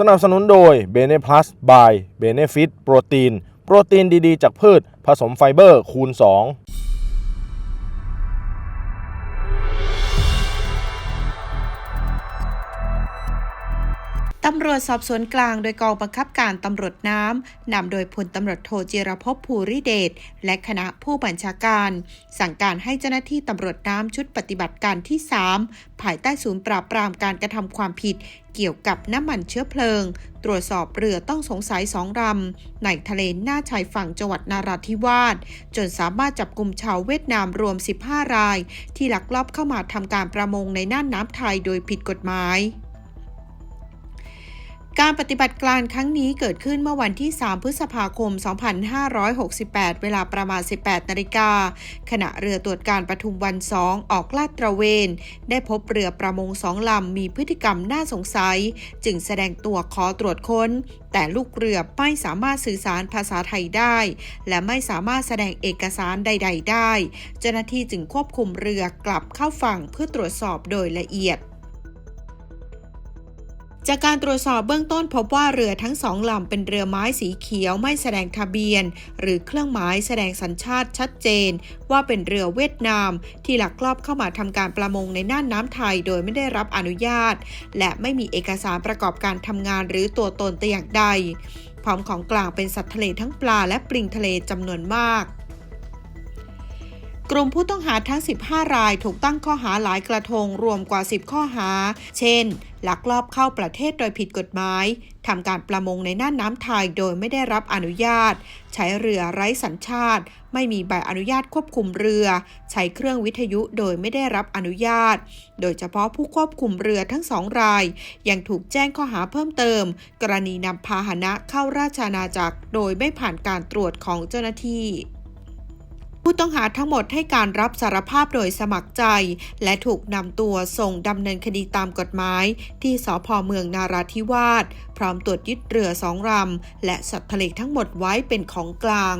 สนับสนุนโดย b e n e Plus by Benefit โปรตีน โปรตีนดี ๆ จากพืช ผสมไฟเบอร์คูณ 2 ตำรวจสอบสวนกลางโดยกองบังคับการตำรวจน้ำนำโดยพลตำรวจโทจิรภพภูริเดชและคณะผู้บัญชาการ สั่งการให้เจ้าหน้าที่ตำรวจน้ำชุดปฏิบัติการที่ 3 ภายใต้ศูนย์ปราบปรามการกระทำความผิดเกี่ยวกับน้ำมันเชื้อเพลิง ตรวจสอบเรือต้องสงสัยสองลำในทะเลหน้าชายฝั่งจังหวัดนาราธิวาส จนสามารถจับกลุ่มชาวเวียดนามรวม 15 ราย ที่ลักลอบเข้ามาทำการประมงในน่านน้ำไทยโดยผิดกฎหมาย การปฏิบัติการครั้งนี้เกิดขึ้นเมื่อวันที่ 3 พฤษภาคม 2568 เวลาประมาณ 18 นาฬิกา ขณะเรือตรวจการปทุมวัน2ออกลาดตระเวน ได้พบเรือประมงสองลำมีพฤติกรรมน่าสงสัย จึงแสดงตัวขอตรวจค้น แต่ลูกเรือไม่สามารถสื่อสารภาษาไทยได้ และไม่สามารถแสดงเอกสารใด ๆ ได้ เจ้าหน้าที่จึงควบคุมเรือกลับเข้าฝั่งเพื่อตรวจสอบโดยละเอียด จากการตรวจสอบเบื้องต้นพบว่าเรือทั้งสองลำเป็นเรือไม้สีเขียวไม่แสดงทะเบียน หรือเครื่องหมายแสดงสัญชาติชัดเจน ว่าเป็นเรือเวียดนาม ที่หลักลอบเข้ามาทำการประมงในน่านน้ำไทยโดยไม่ได้รับอนุญาต และไม่มีเอกสารประกอบการทำงานหรือตัวตนแต่อย่างใดพร้อมของกลางเป็นสัตว์ทะเลทั้งปลาและปลิงทะเลจำนวนมาก กลุ่มผู้ต้องหาทั้ง 15 รายถูกตั้งข้อหาหลายกระทงรวมกว่า 10 ข้อหา เช่น ลักลอบเข้าประเทศโดยผิดกฎหมายทำการประมงในน่านน้ำไทยโดยไม่ได้รับอนุญาต ใช้เรือไร้สัญชาติ ไม่มีใบอนุญาตควบคุมเรือ ใช้เครื่องวิทยุโดยไม่ได้รับอนุญาต โดยเฉพาะผู้ควบคุมเรือทั้งสองราย ยังถูกแจ้งข้อหาเพิ่มเติม กรณีนำพาหนะเข้าราชอาณาจักร โดยไม่ผ่านการตรวจของเจ้าหน้าที่ ผู้ต้องหาทั้งหมดให้การรับสารภาพโดยสมัครใจ และถูกนำตัวส่งดำเนินคดีตามกฎหมาย ที่สพเมืองนาราธิวาส พร้อมตรวจยึดเรือสองลำและสัตว์ทะเลทั้งหมดไว้เป็นของกลาง